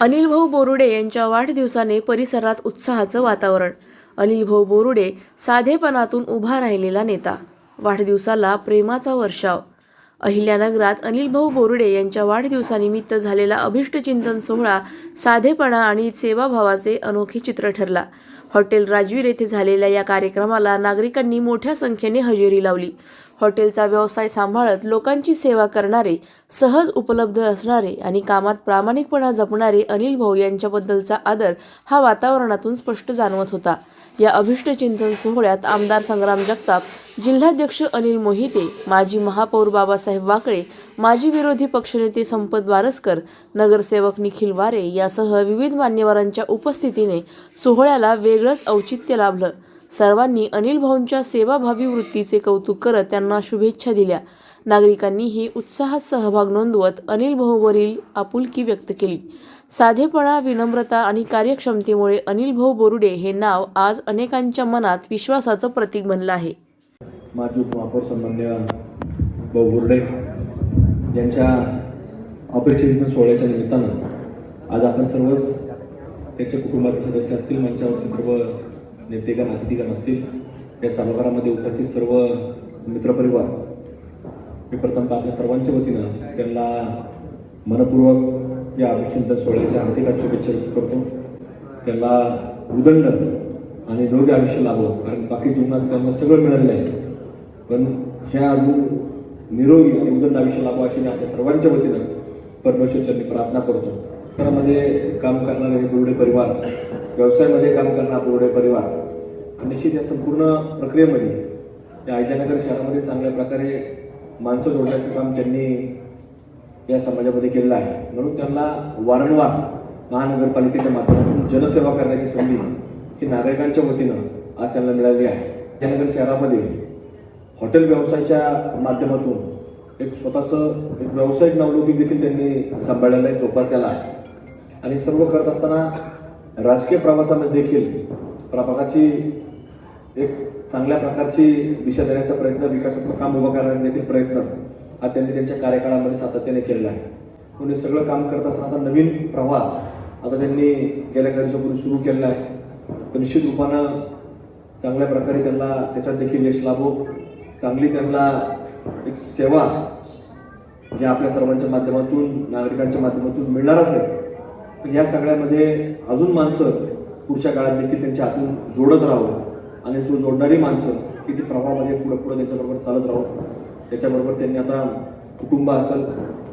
अनिल भाऊ बोरुडे यांच्या वाढदिवसाने परिसरात उत्साहाचं वातावरण. अनिल भाऊ बोरुडे साधेपणातून उभा राहिलेला नेता. वाढदिवसाला प्रेमाचा वर्षाव. अहिल्यानगरात अनिल भाऊ बोरुडे यांच्या वाढदिवसानिमित्त झालेला अभिष्टचिंतन सोहळा साधेपणा आणि सेवाभावाचे अनोखे चित्र ठरला. हॉटेल राजवीर येथे झालेल्या या कार्यक्रमाला नागरिकांनी मोठ्या संख्येने हजेरी लावली. हॉटेलचा व्यवसाय सांभाळत लोकांची सेवा करणारे सहज उपलब्ध असणारे आणि कामात प्रामाणिकपणा जपणारे अनिल भाऊ यांच्याबद्दलचा आदर हा वातावरणातून स्पष्ट जाणवत होता. या अभिष्टचिंतन सोहळ्यात आमदार संग्राम जगताप जिल्हाध्यक्ष अनिल मोहिते माजी महापौर बाबासाहेब वाकळे माजी विरोधी पक्षनेते संपत वारसकर नगरसेवक निखिल वारे यासह विविध मान्यवरांच्या उपस्थितीने सोहळ्याला वेगळंच औचित्य लाभलं. सर्वांनी अनिल भाऊंच्या सेवाभावी वृत्तीचे कौतुक करत त्यांना शुभेच्छा दिल्या. नागरिकांनीही उत्साहात सहभाग नोंदवत अनिल भाऊवरील आपुलकी व्यक्त केली. साधेपणा विनम्रता आणि कार्यक्षमतेमुळे अनिल भाऊ बोरुडे हे नाव आज अनेकांच्या मनात विश्वासाचं प्रतीक बनलं आहे. माजी उपमहापौर सन्मान्य भाऊ बुर्डे यांच्या ऑपरेशन सोहळ्याच्या निमित्तानं आज आपण सर्वच त्याच्या कुटुंबातील सदस्य असतील मंचावरचे सर्व नेतेगण अतिथीगण असतील या सभागृहामध्ये उपस्थित सर्व मित्रपरिवार मी प्रथमतः आपल्या सर्वांच्या वतीनं त्यांना मनपूर्वक या अभिचिंतन सोहळ्याच्या हार्दिक शुभेच्छा व्यक्त करतो. त्यांना उदंड आणि योग्य आयुष्य लाभो कारण बाकी जीवनात त्यांना सगळं मिळालेलं आहे. पण ह्या अजून निरोगी आणि उदंड आयुष्य लाभो अशी मी आपल्या सर्वांच्या वतीनं परमेश्वरच्या प्रार्थना करतो. घरामध्ये काम करणारे हे बुरुडे परिवार व्यवसायामध्ये काम करणारा बुरुडे परिवार निश्चित या संपूर्ण प्रक्रियेमध्ये या अहिल्यानगर शहरामध्ये चांगल्या प्रकारे माणसं जोडण्याचं काम त्यांनी या समाजामध्ये केलेलं आहे. म्हणून त्यांना वारंवार महानगरपालिकेच्या माध्यमातून जनसेवा करण्याची संधी ही नागरिकांच्या वतीनं आज त्यांना मिळाली आहे. अहिल्यानगर शहरामध्ये हॉटेल व्यवसायाच्या माध्यमातून एक स्वतःचं एक व्यावसायिक नावलौकिक देखील त्यांनी सांभाळलेलं आहे जोपासलेला आहे. आणि सर्व करत असताना राजकीय प्रवासामध्ये देखील प्रभागाची एक चांगल्या प्रकारची दिशा देण्याचा प्रयत्न विकासात्मक काम उभं करण्याचा देखील प्रयत्न हा त्यांनी त्यांच्या कार्यकाळामध्ये सातत्याने केलेला आहे. म्हणून हे सगळं काम करत असताना आता नवीन प्रवाह आता त्यांनी गेल्या काही दिवसापूर्वी सुरू केलेला आहे. तर निश्चित रूपानं चांगल्या प्रकारे त्यांना त्याच्यात देखील यश लाभो. चांगली त्यांना एक सेवा जे आपल्या सर्वांच्या माध्यमातून नागरिकांच्या माध्यमातून मिळणारच आहे. पण या सगळ्यामध्ये अजून माणसं पुढच्या काळात देखील त्यांच्या हातून जोडत राहावं. आणि तो जोडणारी माणसं की प्रभावामध्ये प्रवाहामध्ये पुढे पुढे त्याच्याबरोबर चालत राहू. त्याच्याबरोबर त्यांनी आता कुटुंब असेल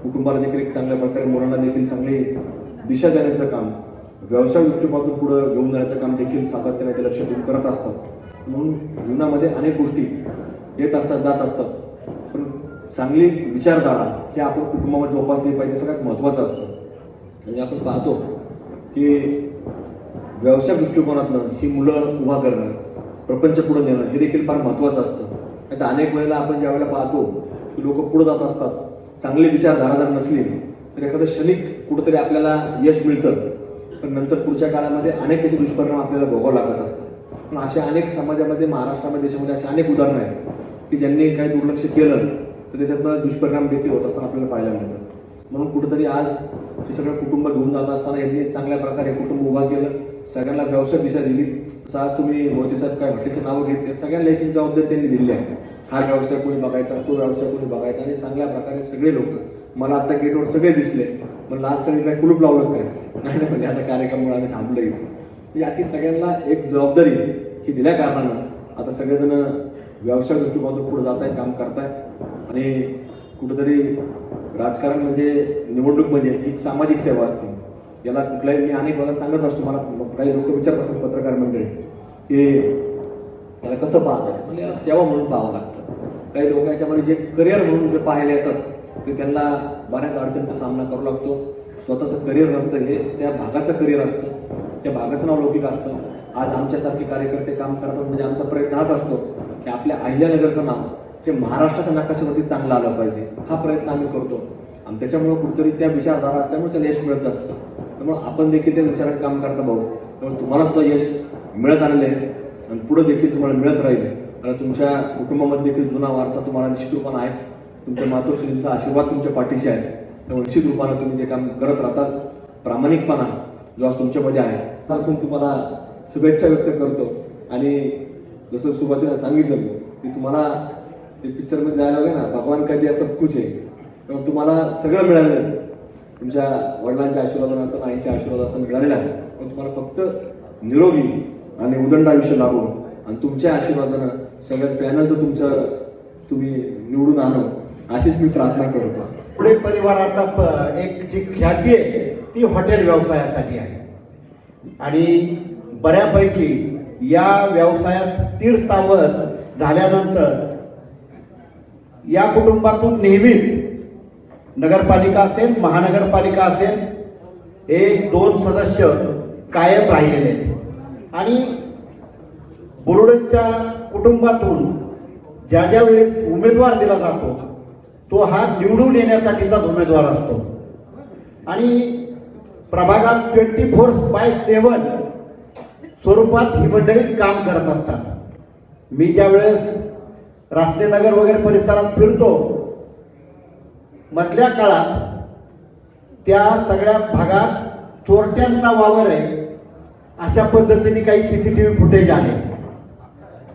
कुटुंबाला देखील एक चांगल्या प्रकारे मुलांना देखील चांगली दिशा देण्याचं काम व्यवसाय दृष्टिकोनातून पुढं घेऊन जाण्याचं काम देखील सातत्याने ते लक्ष देऊन करत असतात. म्हणून जीवनामध्ये अनेक गोष्टी येत असतात जात असतात. पण चांगली विचारधारा ही आपण कुटुंबामध्ये जोपासली पाहिजे सगळ्यात महत्त्वाचं असतं. आणि आपण पाहतो की व्यवसाय दृष्टिकोनातनं ही मुलं उभा करणं प्रपंच पुढे नेणं हे देखील फार महत्त्वाचं असतं. नाही तर अनेक वेळेला आपण ज्या वेळेला पाहतो की लोक पुढे जात असतात चांगले विचारधारा जर नसली तर एखादं क्षणिक कुठंतरी आपल्याला यश मिळतं. पण नंतर पुढच्या काळामध्ये अनेक त्याचे दुष्परिणाम आपल्याला भोगावं लागत असतात. पण अशा अनेक समाजामध्ये महाराष्ट्रामध्ये देशामध्ये अशी अनेक उदाहरणं आहेत की ज्यांनी काही दुर्लक्ष केलं तर त्याच्यातनं दुष्परिणाम देखील होत असताना आपल्याला पाहायला मिळतं. म्हणून कुठेतरी आज हे सगळं कुटुंब घेऊन जात असताना यांनी चांगल्या प्रकारे कुटुंब उभा केलं. सगळ्यांना व्यवसाय दिशा दिली. तसं आज तुम्ही मोदी साहेब काय म्हटल्याचे नावं घेतले. सगळ्यांना एक जबाबदारी त्यांनी दिलेली आहे. हा व्यवसाय कोणी बघायचा तो व्यवसाय कोणी बघायचा आणि चांगल्या प्रकारे सगळे लोक मला आता गेटवर सगळे दिसले. म्हणलं आज सगळे काय कुलूप लावलं काय? नाही ना म्हणजे आता कार्यक्रमामुळे आम्ही थांबलो इथे. म्हणजे अशी सगळ्यांना एक जबाबदारी ही दिल्या कारणानं आता सगळेजण व्यवसाय दृष्टिकोनातून पुढे जात आहेत काम करतायत. आणि कुठंतरी राजकारण म्हणजे निवडणूक म्हणजे एक सामाजिक सेवा असते. याला कुठल्याही मी अनेक वेळा सांगत असतो मला काही लोक विचारत असतात पत्रकार मंडळी की याला कसं पाहतात म्हणजे याला सेवा म्हणून पाहावं लागतं. काही लोक याच्यामध्ये जे करिअर म्हणून जे पाहायला येतात ते त्यांना बऱ्याच अडचणीचा सामना करू लागतो. स्वतःचं करिअर नसतं हे त्या भागाचं करिअर असतं. त्या भागाचं नाव लौकिक असतं. आज आमच्यासारखे कार्यकर्ते काम करतात म्हणजे आमचा प्रयत्न हाच असतो की आपल्या अहिल्यानगरचं नाव ते महाराष्ट्राच्या नकाशावरती चांगलं आलं पाहिजे. हा प्रयत्न आम्ही करतो. आणि त्याच्यामुळे कुठेतरी त्या विचारधारा असल्यामुळे त्याला यश मिळत असतं. त्यामुळे आपण देखील त्या विचारात काम करता भाऊ. त्यामुळे तुम्हाला सुद्धा यश मिळत आलेलं आहे. आणि पुढे देखील तुम्हाला मिळत राहील. आणि तुमच्या कुटुंबामध्ये देखील जुना वारसा तुम्हाला निश्चित रूपानं आहे. तुमच्या मातोश्रींचा आशीर्वाद तुमच्या पाठीशी आहे. त्यामुळे निश्चित रूपानं तुम्ही जे काम करत राहतात. प्रामाणिकपणा जो आज तुमच्यामध्ये आहे. त्यापासून तुम्हाला शुभेच्छा व्यक्त करतो. आणि जसं सुरुवातीला सांगितलं मी की तुम्हाला ते पिक्चरमध्ये जायला लागले ना भगवान कधी असं कुछ आहे तेव्हा तुम्हाला सगळं मिळालेलं आहे. तुमच्या वडिलांच्या आशीर्वादानं असं आईच्या आशीर्वादाचं मिळालेलं आहे. पण तुम्हाला फक्त निरोगी आणि उदंड आयुष्य लाभो आणि तुमच्या आशीर्वादानं सगळ्यात पॅनलचं तुमचं तुम्ही निवडून आणो अशीच मी प्रार्थना करतो. पुढे परिवाराचा एक जी ख्याती आहे ती हॉटेल व्यवसायासाठी आहे. आणि बऱ्यापैकी या व्यवसायात तीर्थावर झाल्यानंतर या कुटुंबातून नेहमीच नगरपालिका असेल महानगरपालिका असेल एक दोन सदस्य कायम राहिलेले आहेत. आणि बुरुडेच्या कुटुंबातून ज्या ज्या वेळेस उमेदवार दिला जातो तो हा निवडून येण्यासाठीचाच उमेदवार असतो. आणि प्रभागात ट्वेंटी फोर बाय सेवन स्वरूपात ही मंडळी काम करत असतात. मी ज्यावेळेस राष्ट्रीयनगर वगैरे परिसरात फिरतो. मधल्या काळात त्या सगळ्या भागात चोरट्यांचा वावर आहे. अशा पद्धतीने काही C C T V footage आहे.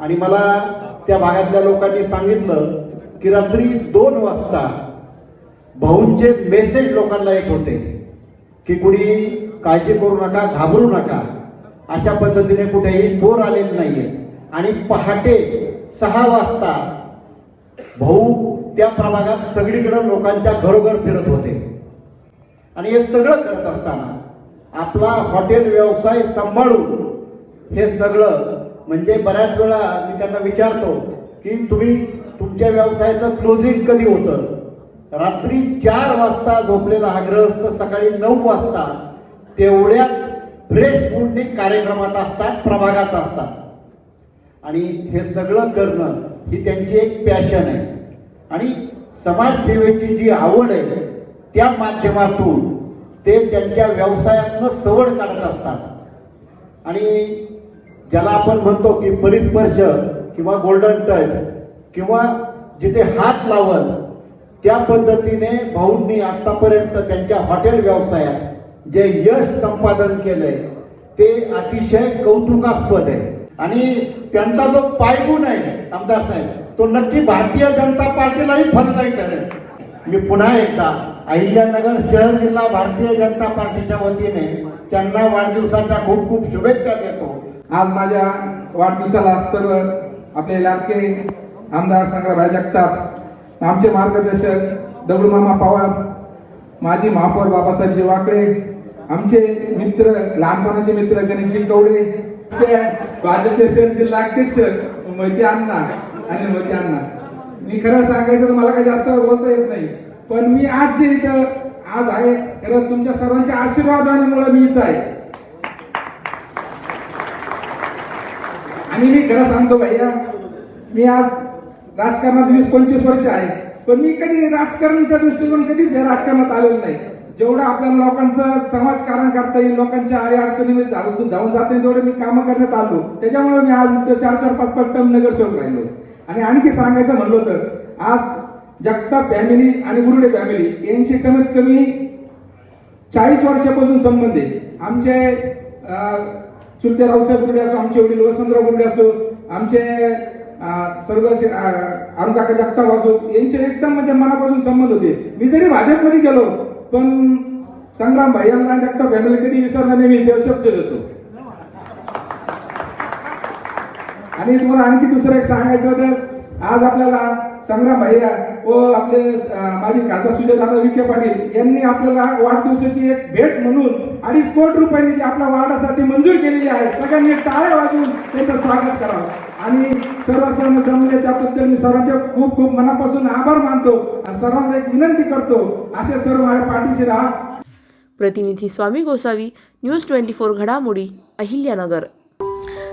आणि मला त्या भागातल्या लोकांनी सांगितलं की रात्री दोन वाजता भाऊंचे मेसेज लोकांना येत होते की कुणी काळजी करू नका घाबरू नका. अशा पद्धतीने कुठेही चोर आलेले नाहीये. आणि पहाटे सहा वाजता भाऊ त्या प्रभागात सगळीकडे लोकांच्या घरोघर फिरत होते. आणि हे सगळं करत असताना आपला हॉटेल व्यवसाय सांभाळून हे सगळं म्हणजे बऱ्याच वेळा मी त्यांना विचारतो की तुम्ही तुमच्या व्यवसायाचं क्लोजिंग कधी होतं? रात्री चार वाजता झोपलेला हा ग्रहस्थ सकाळी नऊ वाजता तेवढ्या फ्रेश फूडने कार्यक्रमात असतात प्रभागात असतात. आणि हे सगळं करणं ही त्यांची एक पॅशन आहे. आणि समाजसेवेची जी आवड आहे त्या माध्यमातून ते त्यांच्या व्यवसायातनं सवड काढत असतात. आणि ज्याला आपण म्हणतो की परिस्पर्श किंवा गोल्डन टच किंवा जिथे हात लावत त्या पद्धतीने भाऊंनी आतापर्यंत त्यांच्या हॉटेल व्यवसायात जे यश संपादन केलंय ते अतिशय कौतुकास्पद आहे. आणि त्यांचा जो पायगुण आहे आमदार साहेब तो नक्की भारतीय जनता पार्टीलाही फलदायी करेल मी पुन्हा एकदा अहिल्यानगर शहर जिल्हा भारतीय जनता पार्टीच्या वतीने त्यांना वाढदिवसाच्या खूप खूप शुभेच्छा देतो. आज माझ्या वाढदिवसाला सर्व आपले लाडके आमदार संग्रामराव जगताप आमचे मार्गदर्शक दगडूमामा पवार माजी महापौर बाबासाहेबजी वाकळे आमचे मित्र लहानपणाचे मित्र गणेशजी कवडे ते भाजपचे शहर जिल्हा अध्यक्ष मोहिते अण्णा आणि माहिती अण्णा. मी खरं सांगायचं तर मला काही जास्त बोलता येत नाही पण मी आज जे इथं आज आहे खरं तुमच्या सर्वांच्या आशीर्वादामुळे मी इथं आहे. आणि मी खरं सांगतो भैया मी आज राजकारणात वीस पंचवीस वर्ष आहे पण मी कधी राजकारणाच्या दृष्टिकोन कधीच राजकारणात आलेलो नाही. जेवढं आपल्याला लोकांचं समाजकारण करता येईल लोकांच्या आडी अडचणीमध्ये धावून धावून जाता येईल तेवढं मी कामं करण्यात आलो. त्याच्यामुळे मी आज चार चार पाच पाच टर्म नगरसेवक राहिलो. आणि आणखी सांगायचं म्हणलं तर आज जगताप फॅमिली आणि गुरुडे फॅमिली यांचे कमीत कमी चाळीस वर्षापासून संबंध आहे. आमचे चुलते रावसाहेब गुरुडे असो आमचे वडील वसंतराव गुरुडे असो आमचे अं, अरुण काका जगताप असो यांचे एकदम म्हणजे मनापासून संबंध होते. मी जरी भाजपमध्ये गेलो पण संग्राम भाई यांना जगताप फॅमिली कधी विसरणार नाही मी देव शब्द देतो. आणि तुम्हाला आणखी दुसरं एक सांगायचं तर आज आपल्याला संग्राम भैया व आपले माझे माजी खासदार सुजयदादा विखे पाटील यांनी आपल्याला वाढदिवसाची एक भेट म्हणून अडीच कोटी रुपयांनी जी आपल्या वार्डासाठी मंजूर केलेली आहे सगळ्यांनी टाळ्या वाजवून त्यांचं स्वागत करावं. आणि सर्व जमले त्याबद्दल मी सर्वांचे खूप खूप मनापासून आभार मानतो आणि सर्वांना एक विनंती करतो असे सर्व माझ्या पाठीशी राहा. प्रतिनिधी Swami Gosavi news twenty four घडामोडी अहिल्यानगर.